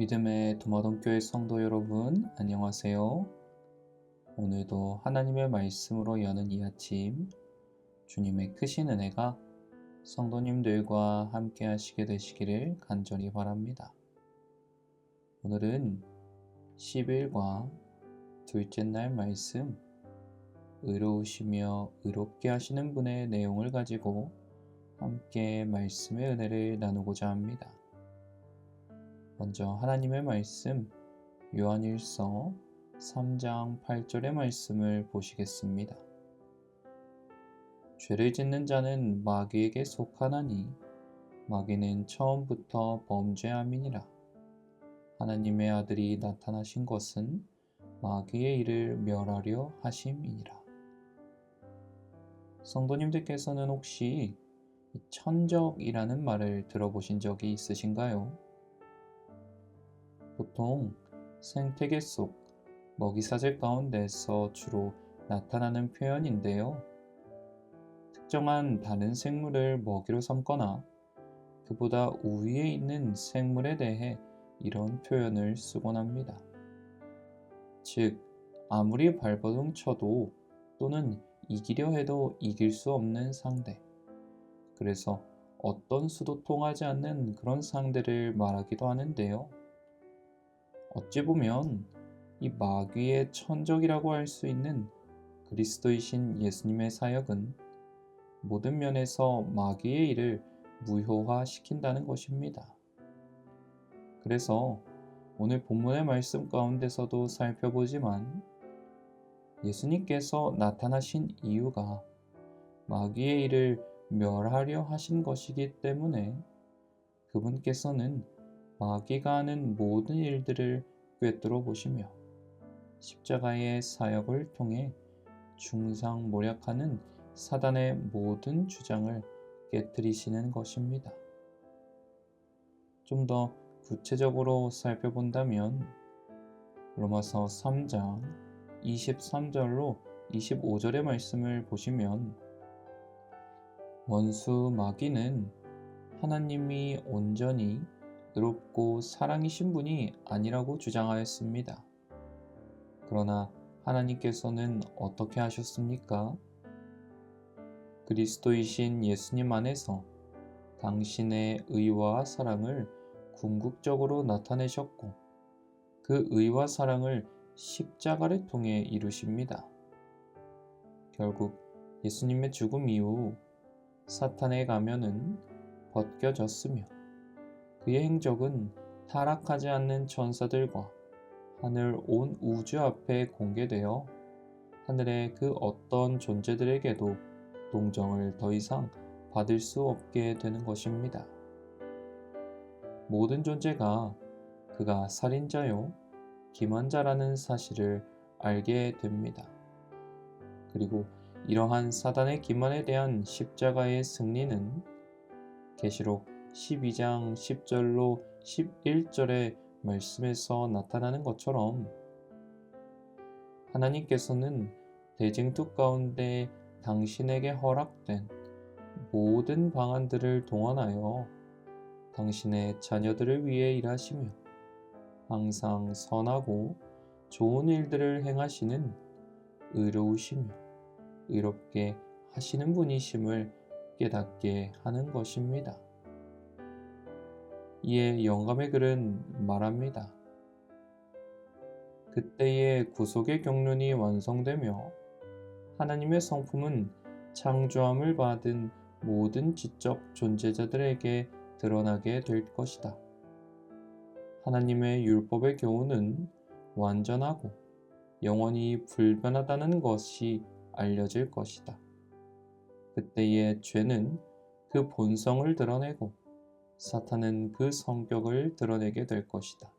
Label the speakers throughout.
Speaker 1: 믿음의 도마동교회 성도 여러분, 안녕하세요. 오늘도 하나님의 말씀으로 여는 이 아침, 주님의 크신 은혜가 성도님들과 함께 하시게 되시기를 간절히 바랍니다. 오늘은 10일과 둘째 날 말씀, 의로우시며 의롭게 하시는 분의 내용을 가지고 함께 말씀의 은혜를 나누고자 합니다. 먼저 하나님의 말씀 요한일서 3장 8절의 말씀을 보시겠습니다. 죄를 짓는 자는 마귀에게 속하나니 마귀는 처음부터 범죄함이니라. 하나님의 아들이 나타나신 것은 마귀의 일을 멸하려 하심이니라. 성도님들께서는 혹시 천적이라는 말을 들어보신 적이 있으신가요? 보통 생태계 속 먹이사슬 가운데서 주로 나타나는 표현인데요. 특정한 다른 생물을 먹이로 삼거나 그보다 우위에 있는 생물에 대해 이런 표현을 쓰곤 합니다. 즉, 아무리 발버둥 쳐도 또는 이기려 해도 이길 수 없는 상대. 그래서 어떤 수도 통하지 않는 그런 상대를 말하기도 하는데요. 어찌 보면 이 마귀의 천적이라고 할 수 있는 그리스도이신 예수님의 사역은 모든 면에서 마귀의 일을 무효화시킨다는 것입니다. 그래서 오늘 본문의 말씀 가운데서도 살펴보지만 예수님께서 나타나신 이유가 마귀의 일을 멸하려 하신 것이기 때문에 그분께서는 마귀가 하는 모든 일들을 꿰뚫어 보시며 십자가의 사역을 통해 중상모략하는 사단의 모든 주장을 깨뜨리시는 것입니다. 좀 더 구체적으로 살펴본다면 로마서 3장 23절로 25절의 말씀을 보시면 원수 마귀는 하나님이 온전히 의롭고 사랑이신 분이 아니라고 주장하였습니다. 그러나 하나님께서는 어떻게 하셨습니까? 그리스도이신 예수님 안에서 당신의 의와 사랑을 궁극적으로 나타내셨고 그 의와 사랑을 십자가를 통해 이루십니다. 결국 예수님의 죽음 이후 사탄의 가면은 벗겨졌으며 그의 행적은 타락하지 않는 천사들과 하늘 온 우주 앞에 공개되어 하늘의 그 어떤 존재들에게도 동정을 더 이상 받을 수 없게 되는 것입니다. 모든 존재가 그가 살인자요, 기만자라는 사실을 알게 됩니다. 그리고 이러한 사단의 기만에 대한 십자가의 승리는 계시록 12장 10절로 11절의 말씀에서 나타나는 것처럼 하나님께서는 대징투 가운데 당신에게 허락된 모든 방안들을 동원하여 당신의 자녀들을 위해 일하시며 항상 선하고 좋은 일들을 행하시는 의로우시며 의롭게 하시는 분이심을 깨닫게 하는 것입니다. 이에 영감의 글은 말합니다. 그때의 구속의 경륜이 완성되며 하나님의 성품은 창조함을 받은 모든 지적 존재자들에게 드러나게 될 것이다. 하나님의 율법의 교훈은 완전하고 영원히 불변하다는 것이 알려질 것이다. 그때의 죄는 그 본성을 드러내고 사탄은 그 성격을 드러내게 될 것이다.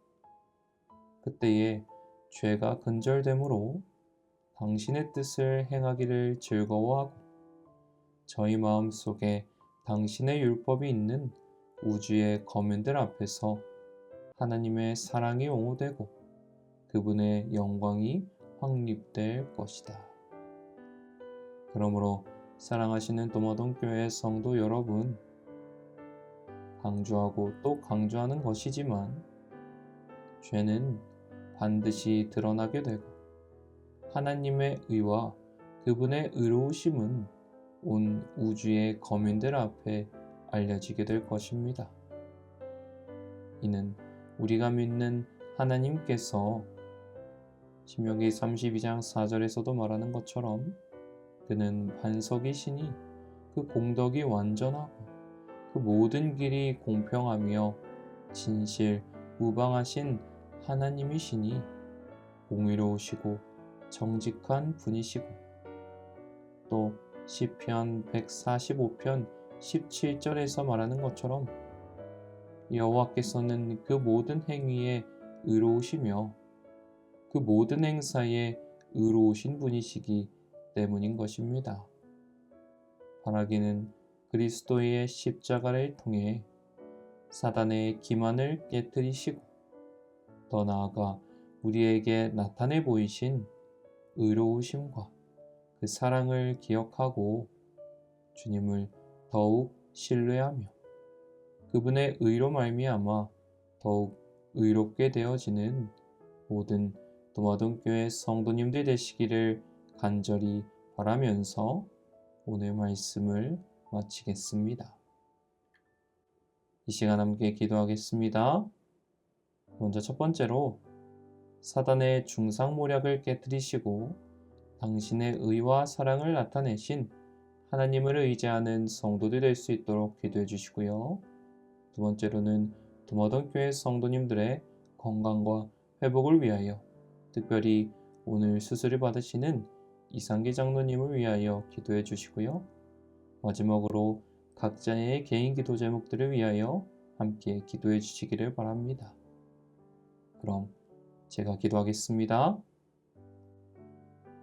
Speaker 1: 그때에 죄가 근절되므로 당신의 뜻을 행하기를 즐거워하고 저희 마음 속에 당신의 율법이 있는 우주의 거민들 앞에서 하나님의 사랑이 옹호되고 그분의 영광이 확립될 것이다. 그러므로 사랑하시는 도마동 교회 성도 여러분, 강조하고 또 강조하는 것이지만 죄는 반드시 드러나게 되고 하나님의 의와 그분의 의로우심은 온 우주의 거민들 앞에 알려지게 될 것입니다. 이는 우리가 믿는 하나님께서 신명기 32장 4절에서도 말하는 것처럼 그는 반석이시니 그 공덕이 완전하고 그 모든 길이 공평하며 진실 우방하신 하나님이시니 공의로우시고 정직한 분이시고 또 시편 145편 17절에서 말하는 것처럼 여호와께서는 그 모든 행위에 의로우시며 그 모든 행사에 의로우신 분이시기 때문인 것입니다. 바라기는 그리스도의 십자가를 통해 사단의 기만을 깨뜨리시고 더 나아가 우리에게 나타내 보이신 의로우심과 그 사랑을 기억하고 주님을 더욱 신뢰하며 그분의 의로 말미암아 더욱 의롭게 되어지는 모든 도마동교회 성도님들 되시기를 간절히 바라면서 오늘 말씀을 마치겠습니다. 이 시간 함께 기도하겠습니다. 먼저 첫 번째로 사단의 중상모략을 깨뜨리시고 당신의 의와 사랑을 나타내신 하나님을 의지하는 성도들 될수 있도록 기도해 주시고요. 두 번째로는 드머던 교회 성도님들의 건강과 회복을 위하여 특별히 오늘 수술을 받으시는 이상기 장로님을 위하여 기도해 주시고요. 마지막으로 각자의 개인 기도 제목들을 위하여 함께 기도해 주시기를 바랍니다. 그럼 제가 기도하겠습니다.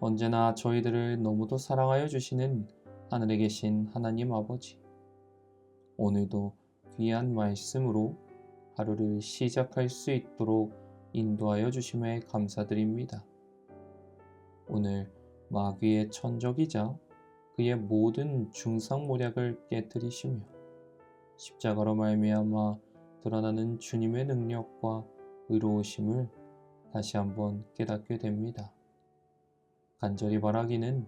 Speaker 1: 언제나 저희들을 너무도 사랑하여 주시는 하늘에 계신 하나님 아버지. 오늘도 귀한 말씀으로 하루를 시작할 수 있도록 인도하여 주심에 감사드립니다. 오늘 마귀의 천적이자 그의 모든 중상모략을 깨뜨리시며 십자가로 말미암아 드러나는 주님의 능력과 의로우심을 다시 한번 깨닫게 됩니다. 간절히 바라기는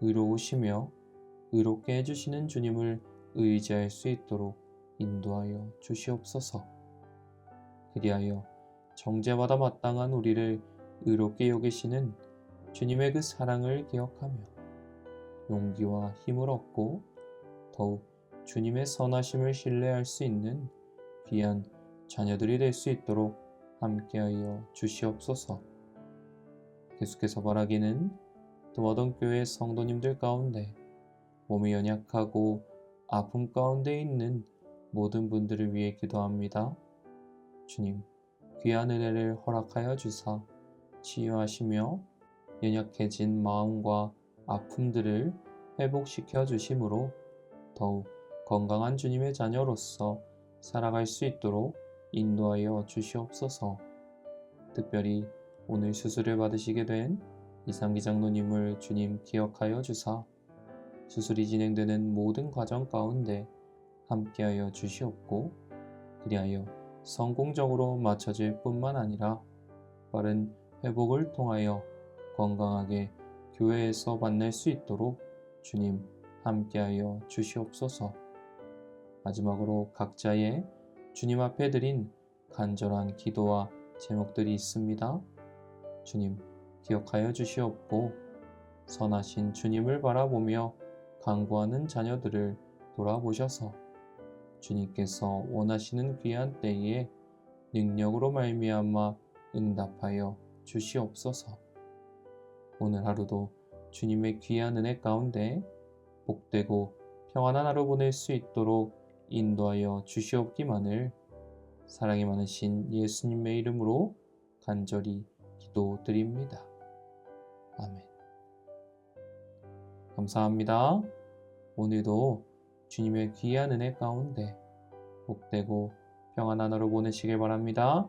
Speaker 1: 의로우시며 의롭게 해주시는 주님을 의지할 수 있도록 인도하여 주시옵소서. 그리하여 정죄받아 마땅한 우리를 의롭게 여기시는 주님의 그 사랑을 기억하며 용기와 힘을 얻고 더욱 주님의 선하심을 신뢰할 수 있는 귀한 자녀들이 될 수 있도록 함께하여 주시옵소서. 계속해서 바라기는 도마동 교회 성도님들 가운데 몸이 연약하고 아픔 가운데 있는 모든 분들을 위해 기도합니다. 주님, 귀한 은혜를 허락하여 주사 치유하시며 연약해진 마음과 아픔들을 회복시켜 주심으로 더욱 건강한 주님의 자녀로서 살아갈 수 있도록 인도하여 주시옵소서. 특별히 오늘 수술을 받으시게 된 이상기 장로님을 주님 기억하여 주사 수술이 진행되는 모든 과정 가운데 함께하여 주시옵고 그리하여 성공적으로 마쳐질 뿐만 아니라 빠른 회복을 통하여 건강하게 교회에서 만날 수 있도록 주님 함께하여 주시옵소서. 마지막으로 각자의 주님 앞에 드린 간절한 기도와 제목들이 있습니다. 주님 기억하여 주시옵고 선하신 주님을 바라보며 강구하는 자녀들을 돌아보셔서 주님께서 원하시는 귀한 때에 능력으로 말미암아 응답하여 주시옵소서. 오늘 하루도 주님의 귀한 은혜 가운데 복되고 평안한 하루 보낼 수 있도록 인도하여 주시옵기만을 사랑이 많으신 예수님의 이름으로 간절히 기도드립니다. 아멘. 감사합니다. 오늘도 주님의 귀한 은혜 가운데 복되고 평안한 하루 보내시길 바랍니다.